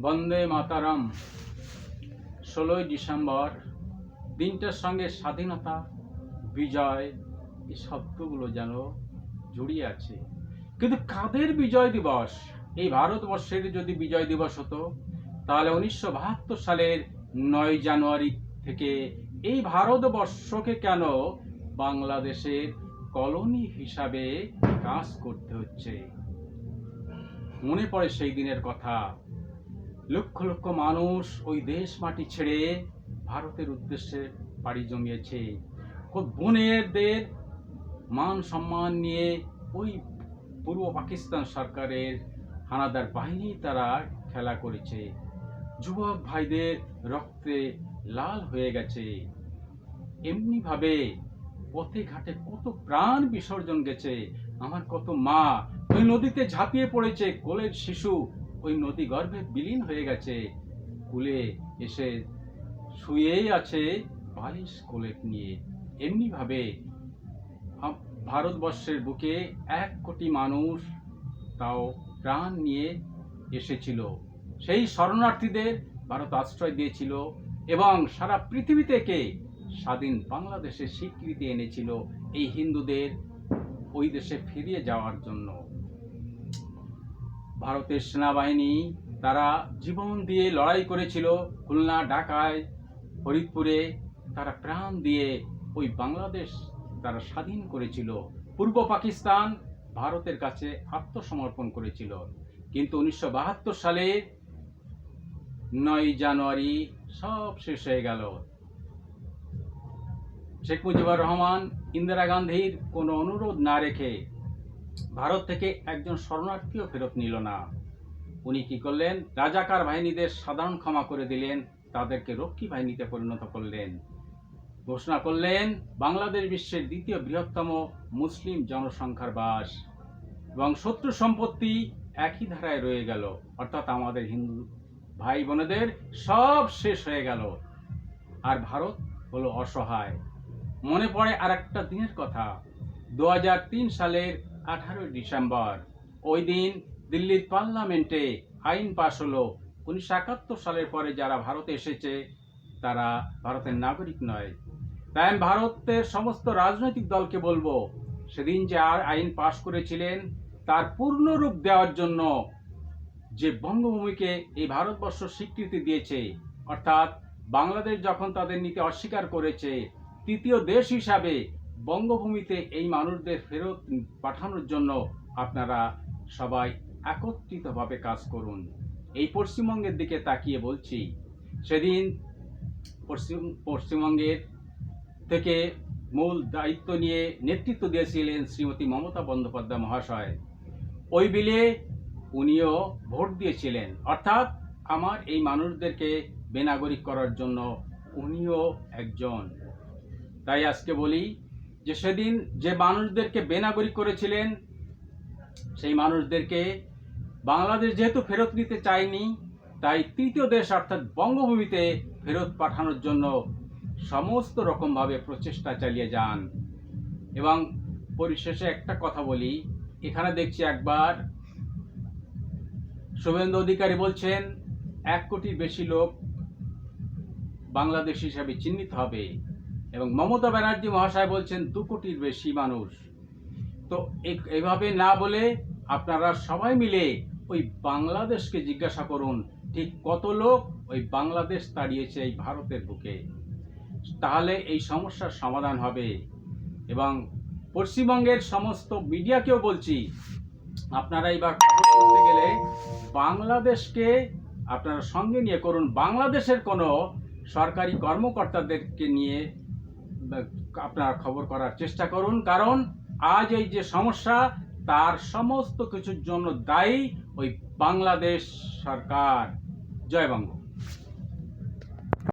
বন্দে মাতারাম। ষোলোই ডিসেম্বর, দিনটার সঙ্গে স্বাধীনতা, বিজয়, এই শব্দগুলো যেন জড়িয়ে আছে। কিন্তু কাদের বিজয় দিবস? এই ভারতবর্ষের যদি বিজয় দিবস হতো, তাহলে উনিশশো বাহাত্তর সালের নয় জানুয়ারি থেকে এই ভারতবর্ষকে কেন বাংলাদেশের কলোনি হিসাবে কাজ করতে হচ্ছে? মনে পড়ে সেই দিনের কথা। লক্ষ লক্ষ মানুষ ওই দেশ মাটি ছেড়ে ভারতের উদ্দেশ্যে পাড়ি জমিয়েছে। বোনেরদের মান সম্মান নিয়ে ওই পূর্ব পাকিস্তান সরকারের হানাদার বাহিনী তারা খেলা করেছে। যুবক ভাইদের রক্তে লাল হয়ে গেছে। এমনিভাবে পথে ঘাটে কত প্রাণ বিসর্জন গেছে। আমার কত মা ওই নদীতে ঝাঁপিয়ে পড়েছে, কোলের শিশু ওই নদী গর্ভে বিলীন হয়ে গেছে। কুলে এসে শুয়েই আছে বালিশ কোলে নিয়ে। এমনিভাবে ভারতবর্ষের বুকে এক কোটি মানুষ তাও প্রাণ নিয়ে এসেছিল। সেই শরণার্থীদের ভারত আশ্রয় দিয়েছিল এবং সারা পৃথিবী থেকে স্বাধীন বাংলাদেশের স্বীকৃতি এনেছিল এই হিন্দুদের ওই দেশে ফিরিয়ে যাওয়ার জন্য। ভারতের সেনাবাহিনী তারা জীবন দিয়ে লড়াই করেছিল খুলনা, ঢাকায়, ফরিদপুরে। তারা প্রাণ দিয়ে ওই বাংলাদেশ তারা স্বাধীন করেছিল। পূর্ব পাকিস্তান ভারতের কাছে আত্মসমর্পণ করেছিল। কিন্তু উনিশশো বাহাত্তর সালে নয় জানুয়ারি সব শেষ হয়ে গেল। শেখ মুজিবুর রহমান, ইন্দিরা গান্ধীর কোনো অনুরোধ না রেখে ভারত থেকে একজন শরণার্থীও ফেরত নিল না। উনি কি করলেন? রাজাকার বাহিনীদের সাধারণ ক্ষমা করে দিলেন, তাদেরকে রক্ষী বাহিনীতে পরিণত করলেন। ঘোষণা করলেন, বাংলাদেশ বিশ্বের দ্বিতীয় বৃহত্তম মুসলিম জনসংখ্যার বাস এবং শত্রু সম্পত্তি একই ধারায় রয়ে গেল। অর্থাৎ আমাদের হিন্দু ভাই বোনেদের সব শেষ হয়ে গেল। আর ভারত হলো অসহায়। মনে পড়ে আর একটা দিনের কথা। দু হাজার তিন সালের আঠারোই ডিসেম্বর। ওই দিন দিল্লির পার্লামেন্টে আইন পাশ হলো। উনিশশো একাত্তর সালের পরে যারা ভারতে এসেছে, তারা ভারতের নাগরিক নয়। তাই আমি ভারতের সমস্ত রাজনৈতিক দলকে বলব, সেদিন যে আর আইন পাশ করেছিলেন, তার পূর্ণরূপ দেওয়ার জন্য যে বঙ্গভূমিকে এই ভারতবর্ষ স্বীকৃতি দিয়েছে, অর্থাৎ বাংলাদেশ যখন তাদের নীতি অস্বীকার করেছে, তৃতীয় দেশ হিসাবে বঙ্গভূমিতে এই মানুষদের ফেরত পাঠানোর জন্য আপনারা সবাই একত্রিতভাবে কাজ করুন। এই পশ্চিমবঙ্গের দিকে তাকিয়ে বলছি, সেদিন পশ্চিম, পশ্চিমবঙ্গের থেকে মূল দায়িত্ব নিয়ে নেতৃত্ব দিয়েছিলেন শ্রীমতী মমতা বন্দ্যোপাধ্যায় মহাশয়। ওই বিলে উনিও ভোট দিয়েছিলেন। অর্থাৎ আমার এই মানুষদেরকে বেনাগরিক করার জন্য উনিও একজন। তাই আজকে বলি যে সেদিন যে মানুষদেরকে বেনাগরিক করেছিলেন, সেই মানুষদেরকে বাংলাদেশ যেহেতু ফেরত নিতে চায়নি, তাই তৃতীয় দেশ অর্থাৎ বঙ্গভূমিতে ফেরত পাঠানোর জন্য সমস্ত রকমভাবে প্রচেষ্টা চালিয়ে যান। এবং পরিশেষে একটা কথা বলি, এখানে দেখছি একবার শুভেন্দু অধিকারী বলছেন, এক কোটির বেশি লোক বাংলাদেশ হিসাবে চিহ্নিত হবে। এবং মমতা ব্যানার্জি মহাশয় বলছেন, দু কোটির বেশি মানুষ। তো এ- এভাবে না বলে আপনারা সবাই মিলে ওই বাংলাদেশকে জিজ্ঞাসা করুন, ঠিক কত লোক ওই বাংলাদেশ তাড়িয়েছে এই ভারতের বুকে? তাহলে এই সমস্যার সমাধান হবে। এবং পশ্চিমবঙ্গের সমস্ত মিডিয়াকেও বলছি, আপনারা এবার খবর করতে গেলে বাংলাদেশকে আপনারা সঙ্গে নিয়ে করুন। বাংলাদেশের কোনো সরকারি কর্মকর্তাদেরকে নিয়ে আপনারা খবর করার চেষ্টা করুন, কারণ আজ এই যে সমস্যা, তার সমস্ত কিছুর জন্য দায়ী ওই বাংলাদেশ সরকার। জয় বঙ্গ।